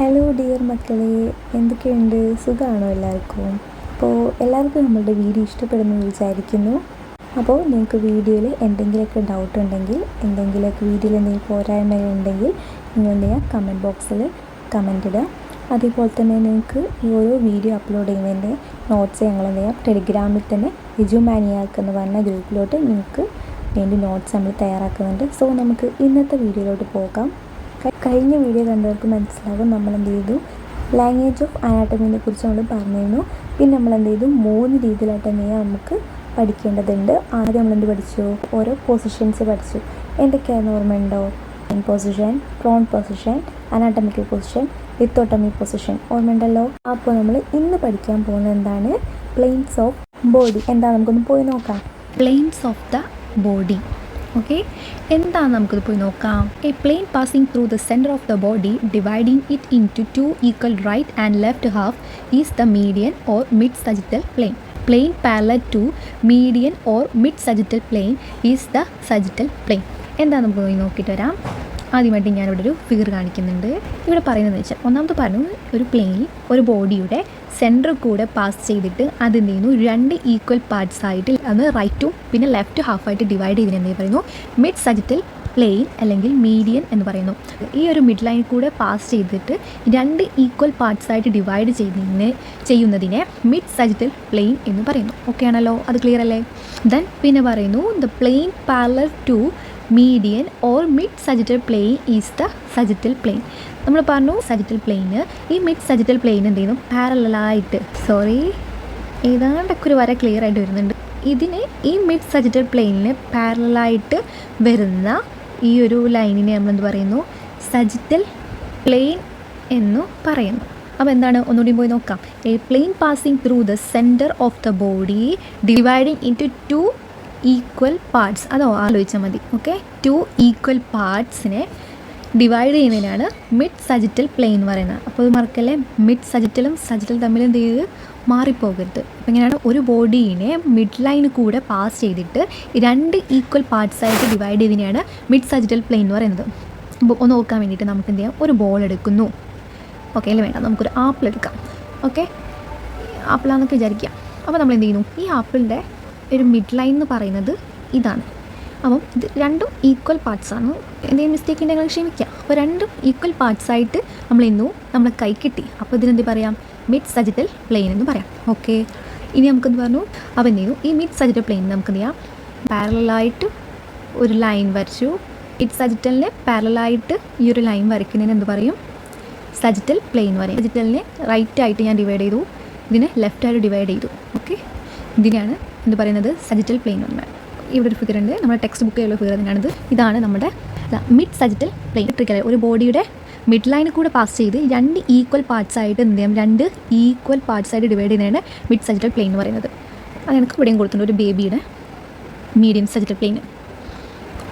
Hello dear മക്കളെ. എന്തൊക്കെയുണ്ട്? സുഖമാണോ എല്ലാവർക്കും? അപ്പോൾ എല്ലാവർക്കും നമ്മളുടെ വീഡിയോ ഇഷ്ടപ്പെടുന്നു വിചാരിക്കുന്നു. അപ്പോൾ നിങ്ങൾക്ക് വീഡിയോയിൽ എന്തെങ്കിലുമൊക്കെ ഡൗട്ട് ഉണ്ടെങ്കിൽ എന്തെങ്കിലുമൊക്കെ വീഡിയോയിൽ എന്തെങ്കിലും പോരായ്മകളുണ്ടെങ്കിൽ നിങ്ങൾ എന്ത് ചെയ്യുക? കമന്റ് ബോക്സിൽ കമന്റ് ഇടുക. അതേപോലെ തന്നെ നിങ്ങൾക്ക് ഈ ഓരോ വീഡിയോ അപ്ലോഡ് ചെയ്യുന്നതിന്റെ നോട്ട്സ് ഞങ്ങൾ എന്ത് ചെയ്യാം ടെലിഗ്രാമിൽ തന്നെ എജു മാനിയാക്ക് എന്ന് പറഞ്ഞ ഗ്രൂപ്പിലോട്ട് നിങ്ങൾക്ക് വേണ്ടി നോട്ട്സ് നമ്മൾ തയ്യാറാക്കുന്നുണ്ട്. സോ നമുക്ക് ഇന്നത്തെ വീഡിയോയിലോട്ട് പോകാം. കഴിഞ്ഞ വീഡിയോ കണ്ടവർക്ക് മനസ്സിലാകും നമ്മൾ എന്ത് ചെയ്തു ലാംഗ്വേജ് ഓഫ് അനാട്ടമിനെ കുറിച്ച് നമ്മൾ പറഞ്ഞിരുന്നു. പിന്നെ നമ്മൾ എന്ത് ചെയ്തു? മൂന്ന് രീതിയിലായിട്ട് എന്ത് നമുക്ക് പഠിക്കേണ്ടതുണ്ട്. ആദ്യം നമ്മൾ എന്ത് പഠിച്ചു? ഓരോ പൊസിഷൻസ് പഠിച്ചു. എന്തൊക്കെയാണെന്ന് ഓർമ്മയുണ്ടോ in position prone position anatomical position lithotomy position ഓർമ്മയുണ്ടല്ലോ അപ്പോൾ നമ്മൾ ഇന്ന് പഠിക്കാൻ പോകുന്നത് എന്താണ്? പ്ലെയിൻസ് ഓഫ് ബോഡി എന്താ നമുക്കൊന്ന് പോയി നോക്കാം. Planes of the body okay എന്താണ് നമുക്കിത് പോയി നോക്കാം. A plane passing through the centre of the body dividing it into two equal right and left half is the median or mid sagittal plane plane parallel to median or mid sagittal plane is the sagittal plane എന്താ നമുക്ക് നോക്കിയിട്ട് വരാം? ആദ്യമായിട്ട് ഞാനിവിടെ ഒരു figure കാണിക്കുന്നുണ്ട്. ഇവിടെ പറയുന്നത് വെച്ചാൽ ഒന്നാമത് പറഞ്ഞു ഒരു പ്ലെയിൻ ഒരു ബോഡിയുടെ സെന്റർ കൂടെ പാസ് ചെയ്തിട്ട് അത് എന്ത് ചെയ്യുന്നു രണ്ട് ഈക്വൽ പാർട്സ് ആയിട്ട് അത് റൈറ്റും പിന്നെ ലെഫ്റ്റ് ഹാഫായിട്ട് ഡിവൈഡ് എന്ത് പറയുന്നു മിഡ് സജിറ്റൽ പ്ലെയിൻ അല്ലെങ്കിൽ മീഡിയൻ എന്ന് പറയുന്നു. ഈ ഒരു മിഡ് ലൈൻ കൂടെ പാസ് ചെയ്തിട്ട് രണ്ട് ഈക്വൽ പാർട്സ് ആയിട്ട് ഡിവൈഡ് ചെയ്തതിന് ചെയ്യുന്നതിനെ മിഡ് സജിറ്റൽ പ്ലെയിൻ എന്ന് പറയുന്നു. ഓക്കെ ആണല്ലോ? അത് ക്ലിയർ അല്ലേ? ദെൻ പിന്നെ പറയുന്നു the plane parallel to median or mid sagittal plane is the sagittal plane നമ്മൾ പറഞ്ഞു സജിറ്റൽ പ്ലെയിന് ഈ മിഡ് സജിറ്റൽ പ്ലെയിൻ എന്ത് ചെയ്യുന്നു? പാരലായിട്ട് സോറി ഏതാണ്ടൊക്കെ ഒരു വര ക്ലിയർ ആയിട്ട് വരുന്നുണ്ട്. ഇതിന് ഈ മിഡ് സജിറ്റൽ പ്ലെയിനിന് പാരലായിട്ട് വരുന്ന ഈ ഒരു ലൈനിനെ നമ്മൾ എന്ത് പറയുന്നു? സജിറ്റൽ പ്ലെയിൻ എന്ന് പറയുന്നു. അപ്പോൾ എന്താണ്? ഒന്നുകൂടി പോയി നോക്കാം. A plane passing through the centre of the body dividing into two equal parts അതോ ആലോചിച്ചാൽ മതി. ഓക്കെ ടു ഈക്വൽ പാർട്സിനെ ഡിവൈഡ് ചെയ്യുന്നതിനാണ് മിഡ് സജിറ്റൽ പ്ലെയിൻ എന്ന് പറയുന്നത്. അപ്പോൾ ഇത് മറക്കല്ലേ? മിഡ് സജിറ്റലും സജിറ്റൽ തമ്മിൽ എന്ത് ചെയ്ത്? മാറിപ്പോകരുത്. അപ്പോൾ ഇങ്ങനെയാണ് ഒരു ബോഡീനെ മിഡ് ലൈന് കൂടെ പാസ് ചെയ്തിട്ട് രണ്ട് ഈക്വൽ പാർട്സ് ആയിട്ട് ഡിവൈഡ് ചെയ്തതിനെയാണ് മിഡ് സജിറ്റൽ പ്ലെയിൻ എന്ന് പറയുന്നത്. ഒന്ന് നോക്കാൻ വേണ്ടിയിട്ട് നമുക്ക് എന്ത് ചെയ്യാം? ഒരു ബോൾ എടുക്കുന്നു. ഓക്കെ അല്ലേ? വേണ്ട. നമുക്കൊരു ആപ്പിൾ എടുക്കാം. ഓക്കെ ആപ്പിളാന്നൊക്കെ വിചാരിക്കാം അപ്പോൾ നമ്മൾ എന്ത് ചെയ്യുന്നു? ഈ ആപ്പിളിന്റെ ഒരു മിഡ് ലൈൻ എന്ന് പറയുന്നത് ഇതാണ്. അപ്പം ഇത് രണ്ടും ഈക്വൽ പാർട്സാണ് എന്തെങ്കിലും മിസ്റ്റേക്ക് ഉണ്ടെങ്കിൽ ക്ഷമിക്കുക അപ്പോൾ രണ്ടും ഈക്വൽ പാർട്സ് ആയിട്ട് നമ്മൾ ഇന്നു നമ്മളെ കൈ കിട്ടി. അപ്പോൾ ഇതിനെന്ത് പറയാം? മിഡ് സജിറ്റൽ പ്ലെയിൻ എന്ന് പറയാം. ഓക്കെ ഇനി നമുക്കെന്ത് പറഞ്ഞു? അപ്പോൾ എന്ത് ഈ മിഡ് സജിറ്റൽ പ്ലെയിൻ നമുക്ക് ചെയ്യാം? പാരലായിട്ട് ഒരു ലൈൻ വരച്ചു. മിഡ് സജിറ്റലിനെ പാരലായിട്ട് ഈ ഒരു ലൈൻ വരയ്ക്കുന്നതിന് എന്ത് പറയും? സജിറ്റൽ പ്ലെയിൻ വരയും സജിറ്റലിനെ റൈറ്റ് ആയിട്ട് ഞാൻ ഡിവൈഡ് ചെയ്തു. ഇതിനെ ലെഫ്റ്റ് ആയിട്ട് ഡിവൈഡ് ചെയ്തു. ഓക്കെ ഇതിനെയാണ് എന്ത് പറയുന്നത്? സജിറ്റൽ പ്ലെയിൻ എന്ന് ഇവിടെ ഒരു ഫിഗർ ഉണ്ട്. നമ്മുടെ ടെക്സ്റ്റ് ബുക്കിലുള്ള ഫിഗർ തന്നെയാണിത്. ഇതാണ് നമ്മുടെ മിഡ് സജിറ്റൽ പ്ലെയിൻ ട്രിക്കൽ ഒരു ബോഡിയുടെ മിഡ് ലൈനിൽ കൂടെ പാസ് ചെയ്ത് രണ്ട് ഈക്വൽ പാർട്സ് ആയിട്ട് എന്ത് ചെയ്യാം? രണ്ട് ഈക്വൽ പാർട്സ് ആയിട്ട് ഡിവൈഡ് ചെയ്യുന്നതാണ് മിഡ് സജിറ്റൽ പ്ലെയിൻ എന്ന് പറയുന്നത്. അത് എനിക്ക് ഇവിടെയും കൊടുത്തിട്ടുണ്ട്. ഒരു ബേബിയുടെ മീഡിയം സജിറ്റൽ പ്ലെയിൻ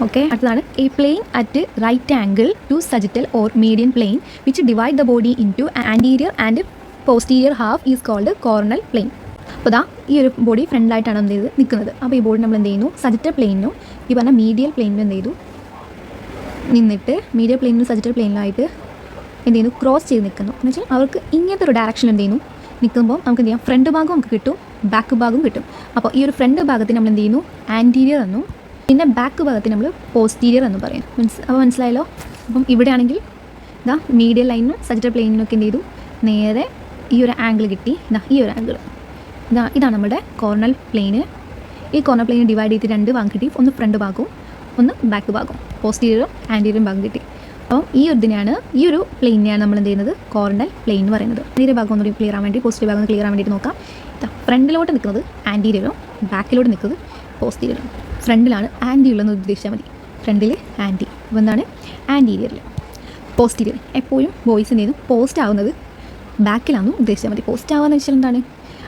ഓക്കെ അടുത്തതാണ്. A plane at right angle to sagittal or median plane which divide the body into anterior and posterior half is called coronal plane അപ്പോൾ ദാ ഈ ഒരു ബോഡി ഫ്രണ്ടിലായിട്ടാണ് എന്ത് ചെയ്ത് നിൽക്കുന്നത്. അപ്പോൾ ഈ ബോഡി നമ്മൾ എന്ത് ചെയ്യുന്നു സജിറ്റൽ പ്ലെയിനും ഈ പറഞ്ഞ മീഡിയൽ പ്ലെയിനും എന്ത് ചെയ്തു? നിന്നിട്ട് മീഡിയൽ പ്ലെയിനും സജിറ്റൽ പ്ലെയിനിലായിട്ട് എന്ത് ചെയ്യുന്നു? ക്രോസ് ചെയ്ത് നിൽക്കുന്നു. എന്ന് വെച്ചാൽ അവർക്ക് ഇങ്ങനത്തെ ഒരു ഡയറക്ഷൻ എന്ത് ചെയ്യുന്നു? നിൽക്കുമ്പോൾ നമുക്ക് എന്ത് ചെയ്യാം? ഫ്രണ്ട് ഭാഗം നമുക്ക് കിട്ടും. ബാക്ക് ഭാഗവും കിട്ടും. അപ്പോൾ ഈ ഒരു ഫ്രണ്ട് ഭാഗത്തിന് നമ്മൾ എന്ത് ചെയ്യുന്നു? ആന്റീരിയർ എന്നും പിന്നെ ബാക്ക് ഭാഗത്തിന് നമ്മൾ പോസ്റ്റീരിയർ എന്ന് പറയും മീൻസ് അപ്പോൾ മനസ്സിലായല്ലോ? അപ്പം ഇവിടെ ആണെങ്കിൽ ഇതാ മീഡിയൽ ലൈനും സജിറ്റൽ പ്ലെയിനിനും ഒക്കെ എന്ത് ചെയ്തു? നേരെ ഈ ഒരു ആംഗിൾ കിട്ടി. ഇതാ ഈ ഒരു ആംഗിൾ ഇതാ ഇതാണ് നമ്മുടെ കോർണൽ പ്ലെയിന് ഈ കോർണർ പ്ലെയിൻ ഡിവൈഡ് ചെയ്ത് രണ്ട് ഭാഗം കിട്ടി. ഒന്ന് ഫ്രണ്ട് ഭാഗവും ഒന്ന് ബാക്ക് ഭാഗവും. പോസ്റ്റീരിയറും ആന്റീരിയറും ഭാഗം കിട്ടി. അപ്പം ഈ ഒരു ഇതിനെയാണ് ഈ ഒരു പ്ലെയിനെയാണ് നമ്മൾ എന്ത് ചെയ്യുന്നത്? കോർണൽ പ്ലെയിൻ എന്ന് പറയുന്നത്. ആന്റീരിയർ ഭാഗം ഒന്നുകൂടി ക്ലിയർ ആവാൻ വേണ്ടി പോസ്റ്റീരിയർ ഭാഗം ക്ലിയർ ആവാൻ വേണ്ടിയിട്ട് നോക്കാം. ഇതാ ഫ്രണ്ടിലോട്ട് നിൽക്കുന്നത് ആന്റീരിയറും ബാക്കിലോട്ട് നിൽക്കുന്നത് പോസ്റ്റീരിയറും ഫ്രണ്ടിലാണ് ആന്റി ഉള്ളതെന്ന് ഉദ്ദേശിച്ചാൽ മതി. ഫ്രണ്ടിൽ ആന്റി അപ്പോൾ എന്താണ്? ആന്റീരിയറിൽ പോസ്റ്റീരിയർ എപ്പോഴും ബോയ്സ് എന്ത് ചെയ്യുന്നു? പോസ്റ്റ് ആവുന്നത് ബാക്കിലാണെന്നും ഉദ്ദേശിച്ചാൽ മതി. പോസ്റ്റ് ആവാന്ന് വെച്ചാൽ എന്താണ്?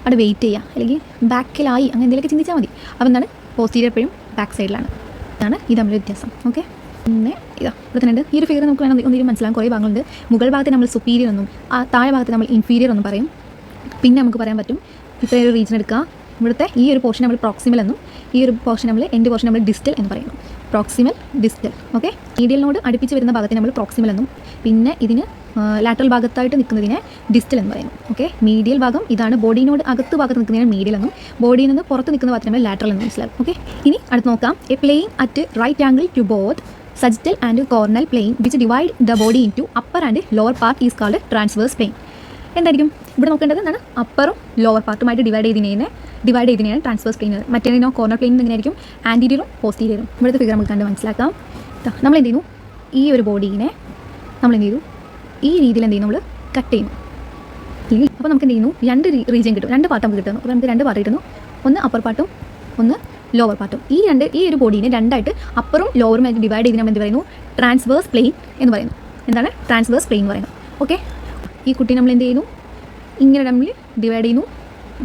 അവിടെ വെയിറ്റ് ചെയ്യുക അല്ലെങ്കിൽ ബാക്കിലായി അങ്ങനെ എന്തെങ്കിലുമൊക്കെ ചിന്തിച്ചാൽ മതി. അപ്പോൾ എന്താണ്? പോസ്റ്റീരിയർ എപ്പോഴും ബാക്ക് സൈഡിലാണ് ഇതാണ് ഇത് തമ്മിൽ വ്യത്യാസം. ഓക്കെ പിന്നെ ഇതാ ഇവിടെ തന്നെ ഈ ഒരു ഫിഗർ നമുക്ക് വേണമെങ്കിൽ ഒന്നിനും മനസ്സിലാക്കാൻ കുറേ ഭാഗങ്ങളുണ്ട്. മുകൾ ഭാഗത്ത് നമ്മൾ സുപ്പീരിയർ എന്നും ആ താഴെ ഭാഗത്ത് നമ്മൾ ഇൻഫീരിയർ എന്നും പറയും. പിന്നെ നമുക്ക് പറയാൻ പറ്റും ഇത്രയും ഒരു റീജൻ എടുക്കുക. ഇവിടുത്തെ ഈ ഒരു പോർഷൻ നമ്മൾ പ്രോക്സിമൽ എന്നും ഈ ഒരു പോർഷൻ നമ്മൾ എന്റെ പോർഷൻ നമ്മൾ ഡിസ്റ്റൽ എന്ന് പറയുന്നു. പ്രോക്സിമൽ ഡിസ്റ്റൽ ഓക്കെ മീഡിയലിനോട് അടുപ്പിച്ച് വരുന്ന ഭാഗത്തെ നമ്മൾ പ്രോക്സിമൽ എന്നും. പിന്നെ ഇതിന് ലാറ്ററൽ ഭാഗത്തായിട്ട് നിൽക്കുന്നതിനെ ഡിസ്റ്റൽ എന്ന് പറയുന്നു. ഓക്കെ മീഡിയൽ ഭാഗം ഇതാണ് ബോഡിനോട് അകത്ത് ഭാഗത്ത് നിൽക്കുന്നതിന് മീഡിയൽ എന്നും ബോഡിയിൽ നിന്ന് പുറത്ത് നിൽക്കുന്ന നമ്മൾ ലാറ്ററൽ എന്ന് മനസ്സിലാവും. ഓക്കെ ഇനി അടുത്ത് നോക്കാം. A plane at right angle to both sagittal and coronal plane which divide the body into upper and lower part is called transverse plane എന്തായിരിക്കും? ഇവിടെ നോക്കേണ്ടത് എന്താണ്? അപ്പറും ലോവർ പാർട്ടുമായിട്ട് ഡിവൈഡ് ചെയ്തതിനെ ഡിവൈഡ് ചെയ്തതിനെയാണ് ട്രാൻസ്ഫേഴ്സ് പ്ലെയിൻ മറ്റേതിനോ കോർണർ പ്ലെയിൻ എങ്ങനെയായിരിക്കും? ആന്റീരിയറും പോസ്റ്റീരിയറും ഇവിടുത്തെ ഫിഗർ നമുക്ക് കണ്ട് മനസ്സിലാക്കാം. നമ്മൾ എന്ത് ചെയ്യുന്നു? ഈ ഒരു ബോഡീനെ നമ്മൾ എന്ത് ചെയ്തു? ഈ രീതിയിൽ എന്ത് ചെയ്യുന്നു നമ്മൾ കട്ട് ചെയ്യുന്നു. അപ്പോൾ നമുക്ക് എന്ത് ചെയ്യുന്നു? രണ്ട് റീജിയൻ കിട്ടും. രണ്ട് പാർട്ട് നമുക്ക് കിട്ടുന്നു. അപ്പോൾ നമുക്ക് രണ്ട് പാർട്ട് കിട്ടുന്നു. ഒന്ന് അപ്പർ പാർട്ടും ഒന്ന് ലോവർ പാർട്ടും ഈ രണ്ട് ഈ ഒരു ബോഡീനെ രണ്ടായിട്ട് അപ്പറും ലോവറും ആയിട്ട് ഡിവൈഡ് ചെയ്ത് നമ്മൾ എന്ത് പറയുന്നു? ട്രാൻസ്വേഴ്സ് പ്ലെയിൻ എന്ന് പറയുന്നു. എന്താണ്? ട്രാൻസ്വേഴ്സ് പ്ലെയിൻ എന്ന് പറയുന്നത് ഓക്കെ ഈ കുട്ടി നമ്മൾ എന്ത് ചെയ്യുന്നു? ഇങ്ങനെ നമ്മൾ ഡിവൈഡ് ചെയ്യുന്നു.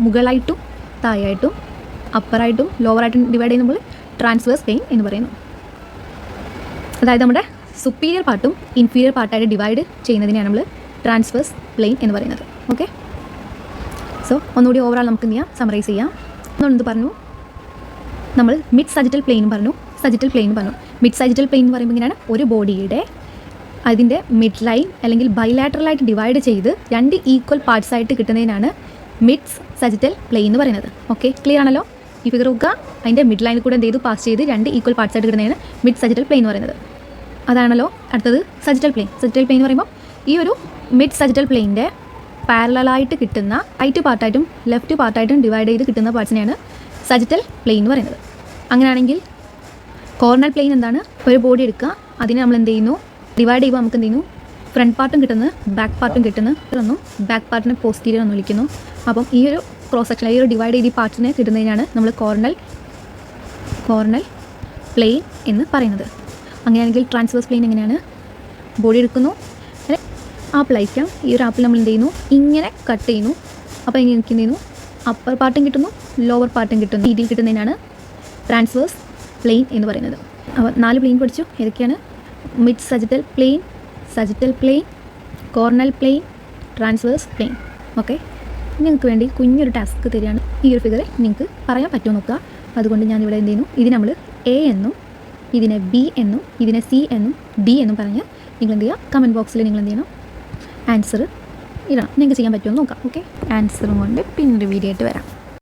മുകളായിട്ടും താഴെയായിട്ടും അപ്പറായിട്ടും ലോവറായിട്ടും ഡിവൈഡ് ചെയ്യുന്ന നമ്മൾ ട്രാൻസ്വേഴ്സ് പ്ലെയിൻ എന്ന് പറയുന്നു. അതായത് നമ്മുടെ സുപ്പീരിയർ പാർട്ടും ഇൻഫീരിയർ പാർട്ടായിട്ട് ഡിവൈഡ് ചെയ്യുന്നതിനെയാണ് നമ്മൾ ട്രാൻസ്ഫേഴ്സ് പ്ലെയിൻ എന്ന് പറയുന്നത്. ഓക്കെ സോ ഒന്നുകൂടി ഓവറാൾ നമുക്ക് ചെയ്യാം? സമറൈസ് ചെയ്യാം. എന്നുള്ളത് പറഞ്ഞു. നമ്മൾ മിഡ് സജിറ്റൽ പ്ലെയിൻ പറഞ്ഞു. സജിറ്റൽ പ്ലെയിൻ പറഞ്ഞു. മിഡ് സജിറ്റൽ പ്ലെയിൻ എന്ന് പറയുമ്പോൾ ഇങ്ങനെയാണ്. ഒരു ബോഡിയുടെ അതിന്റെ മിഡ് ലൈൻ അല്ലെങ്കിൽ ബൈലാറ്ററലായിട്ട് ഡിവൈഡ് ചെയ്ത് രണ്ട് ഈക്വൽ പാർട്സ് ആയിട്ട് കിട്ടുന്നതിനാണ് മിഡ്സ് സജിറ്റൽ പ്ലെയിൻ എന്ന് പറയുന്നത്. ഓക്കെ ക്ലിയർ ആണല്ലോ? ഈ ഫിഗർ നോക്കുക. അതിന്റെ മിഡ് ലൈനിൽ കൂടെ എന്ത് ചെയ്തു? പാസ് ചെയ്ത് രണ്ട് ഈക്വൽ പാർട്സ് ആയിട്ട് കിട്ടുന്നതിനാണ് മിഡ് സജിറ്റൽ പ്ലെയിൻ എന്ന് പറയുന്നത്. അതാണല്ലോ അടുത്തത് സജിറ്റൽ പ്ലെയിൻ. സജിറ്റൽ പ്ലെയിൻ എന്ന് പറയുമ്പോൾ ഈ ഒരു മിഡ് സജിറ്റൽ പ്ലെയിന്റെ പാരലായിട്ട് കിട്ടുന്ന റൈറ്റ് പാർട്ടായിട്ടും ലെഫ്റ്റ് പാർട്ടായിട്ടും ഡിവൈഡ് ചെയ്ത് കിട്ടുന്ന പാർട്സിനെയാണ് സജിറ്റൽ പ്ലെയിൻ എന്ന് പറയുന്നത്. അങ്ങനെയാണെങ്കിൽ കോർണർ പ്ലെയിൻ എന്താണ്? ഒരു ബോഡി എടുക്കുക. അതിനെ നമ്മൾ എന്ത് ചെയ്യുന്നു? ഡിവൈഡ് ചെയ്യുമ്പോൾ നമുക്ക് എന്ത് ചെയ്യുന്നു? ഫ്രണ്ട് പാർട്ടും കിട്ടുന്നു ബാക്ക് പാർട്ടും കിട്ടുന്നു. ഇതൊന്നും ബാക്ക് പാർട്ടിനെ പോസ്റ്റീരിയർ എന്ന് വിളിക്കുന്നു. അപ്പം ഈ ഒരു ക്രോസ് സെക്ഷൻ ഈ ഒരു ഡിവൈഡ് ചെയ്ത് ഈ പാർട്സിനെ കിട്ടുന്നതിനാണ് നമ്മൾ കോർണൽ കോർണൽ പ്ലെയിൻ എന്ന് പറയുന്നത്. അങ്ങനെയാണെങ്കിൽ ട്രാൻസ്വേഴ്സ് പ്ലെയിൻ എങ്ങനെയാണ്? ബോഡി എടുക്കുന്നു. അങ്ങനെ ആപ്പിൾ അയക്കാം. ഈ ഒരു ആപ്പിൾ നമ്മൾ എന്ത് ചെയ്യുന്നു ഇങ്ങനെ കട്ട് ചെയ്യുന്നു. അപ്പോൾ ഇങ്ങനെ എനിക്ക് എന്ത് ചെയ്യുന്നു അപ്പർ പാർട്ടും കിട്ടുന്നു. ലോവർ പാർട്ടും കിട്ടുന്നു. രീതിയിൽ കിട്ടുന്നതിനാണ് ട്രാൻസ്വേഴ്സ് പ്ലെയിൻ എന്ന് പറയുന്നത്. അപ്പോൾ നാല് പ്ലെയിൻ പഠിച്ചു. ഏതൊക്കെയാണ്? Mid sagittal plane sagittal plane coronal plane transverse plane okay നിങ്ങൾക്ക് വേണ്ടി കുഞ്ഞൊരു ടാസ്ക് തരികയാണ്. ഈ ഒരു ഫിഗർ നിങ്ങൾക്ക് പറയാൻ പറ്റുമോ നോക്കുക. അതുകൊണ്ട് ഞാൻ ഇവിടെ എന്ത് ചെയ്യുന്നു ഇത് നമ്മൾ എ എന്നും ഇതിനെ ബി എന്നും ഇതിനെ സി എന്നും ഡി എന്നും പറഞ്ഞ് നിങ്ങൾ എന്ത് ചെയ്യുക കമന്റ് ബോക്സിൽ നിങ്ങൾ എന്ത് ചെയ്യണം ആൻസർ ഇടണം നിങ്ങൾക്ക് ചെയ്യാൻ പറ്റുമോ എന്ന് നോക്കാം ഓക്കെ ആൻസറും കൊണ്ട് പിന്നൊരു വീഡിയോ ആയിട്ട് വരാം.